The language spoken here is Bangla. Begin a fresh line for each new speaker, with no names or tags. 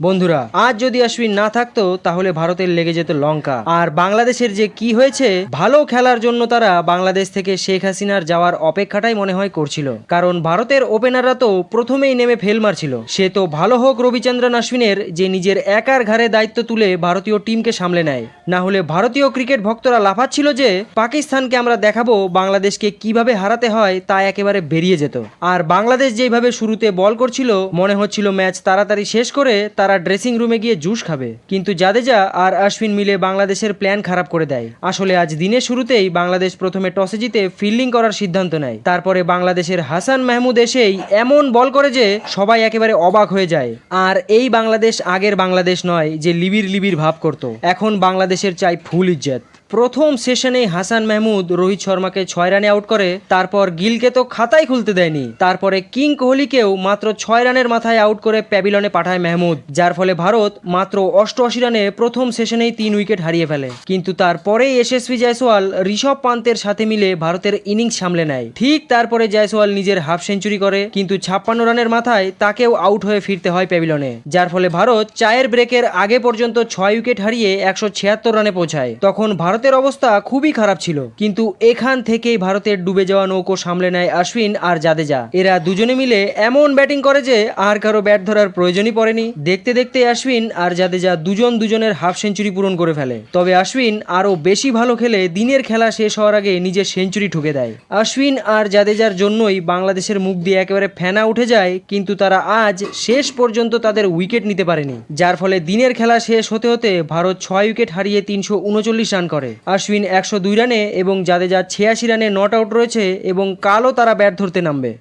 বন্ধুরা, আজ যদি অশ্বিন না থাকতো, তাহলে ভারতের লেগে যেত লঙ্কা। আর বাংলাদেশের যে কি হয়েছে, ভালো খেলার জন্য তারা বাংলাদেশ থেকে শেখ হাসিনার যাওয়ার অপেক্ষাটাই মনে হয় করছিল। কারণ ভারতের ওপেনাররা তো প্রথমেই নেমে ফেল মারছিল। সে তো ভালো হোক রবিচন্দ্রন অশ্বিনের যে নিজের একার ঘাড়ে দায়িত্ব তুলে ভারতীয় টিমকে সামলে নেয়। না হলে ভারতীয় ক্রিকেট ভক্তরা লাফাচ্ছিল যে, পাকিস্তানকে আমরা দেখাবো বাংলাদেশকে কীভাবে হারাতে হয়, তা একেবারে বেরিয়ে যেত। আর বাংলাদেশ যেভাবে শুরুতে বল করছিল, মনে হচ্ছিল ম্যাচ তাড়াতাড়ি শেষ করে তারা ড্রেসিং রুমে গিয়ে জুস খাবে। কিন্তু জাদেজা আর আশ্বিন মিলে বাংলাদেশের প্ল্যান খারাপ করে দেয়। আসলে আজ দিনের শুরুতেই বাংলাদেশ প্রথমে টসে জিতে ফিল্ডিং করার সিদ্ধান্ত নেয়। তারপরে বাংলাদেশের হাসান মাহমুদ এসেই এমন বল করে যে সবাই একেবারে অবাক হয়ে যায়। আর এই বাংলাদেশ আগের বাংলাদেশ নয় যে লিবির লিবির ভাব করত। এখন বাংলাদেশের চাই ফুল ইজ্জত। প্রথম সেশনে হাসান মাহমুদ রোহিত শর্মাকে ছয় রানে আউট করে, তারপর গিলকে তো খাতাই খুলতে দেয়নি। তারপরে কিং কোহলিকেও মাত্র ছয় রানের মাথায় আউট করে প্যাভিলনে পাঠায় মাহমুদ, যার ফলে ভারত মাত্র অষ্টআশি রানে প্রথম সেশনেই তিন উইকেট হারিয়ে ফেলে। কিন্তু তারপরেই এসএসপি জয়সওয়াল ঋষভ পান্তের সাথে মিলে ভারতের ইনিংস সামলে নেয়। ঠিক তারপরে জয়সওয়াল নিজের হাফ সেঞ্চুরি করে, কিন্তু ছাপ্পান্ন রানের মাথায় তাকেও আউট হয়ে ফিরতে হয় প্যাভিলনে, যার ফলে ভারত চায়ের ব্রেকের আগে পর্যন্ত ছয় উইকেট হারিয়ে একশো ছিয়াত্তর রানে পৌঁছায়। তখন ভারতের অবস্থা খুবই খারাপ ছিল। কিন্তু এখান থেকেই ভারতের ডুবে যাওয়া নৌকো সামলে নেয় অশ্বিন আর জাদেজা। এরা দুজনে মিলে এমন ব্যাটিং করে যে আর কারও ব্যাট ধরার প্রয়োজনই পড়েনি। দেখতে দেখতে অশ্বিন আর জাদেজা দুজন দুজনের হাফ সেঞ্চুরি পূরণ করে ফেলে। তবে অশ্বিন আরও বেশি ভালো খেলে দিনের খেলা শেষ হওয়ার আগে নিজের সেঞ্চুরি ঠুকে দেয়। অশ্বিন আর জাদেজার জন্যই বাংলাদেশের মুখ দিয়ে একেবারে ফেনা উঠে যায়, কিন্তু তারা আজ শেষ পর্যন্ত তাদের উইকেট নিতে পারেনি। যার ফলে দিনের খেলা শেষ হতে হতে ভারত ছয় উইকেট হারিয়ে তিনশো উনচল্লিশ রান করে। অশ্বিন একশো দুই রানে এবং জাদেজা ছিয়াশি রানে নট আউট রয়েছে এবং কালও তারা ব্যাট ধরতে নামবে।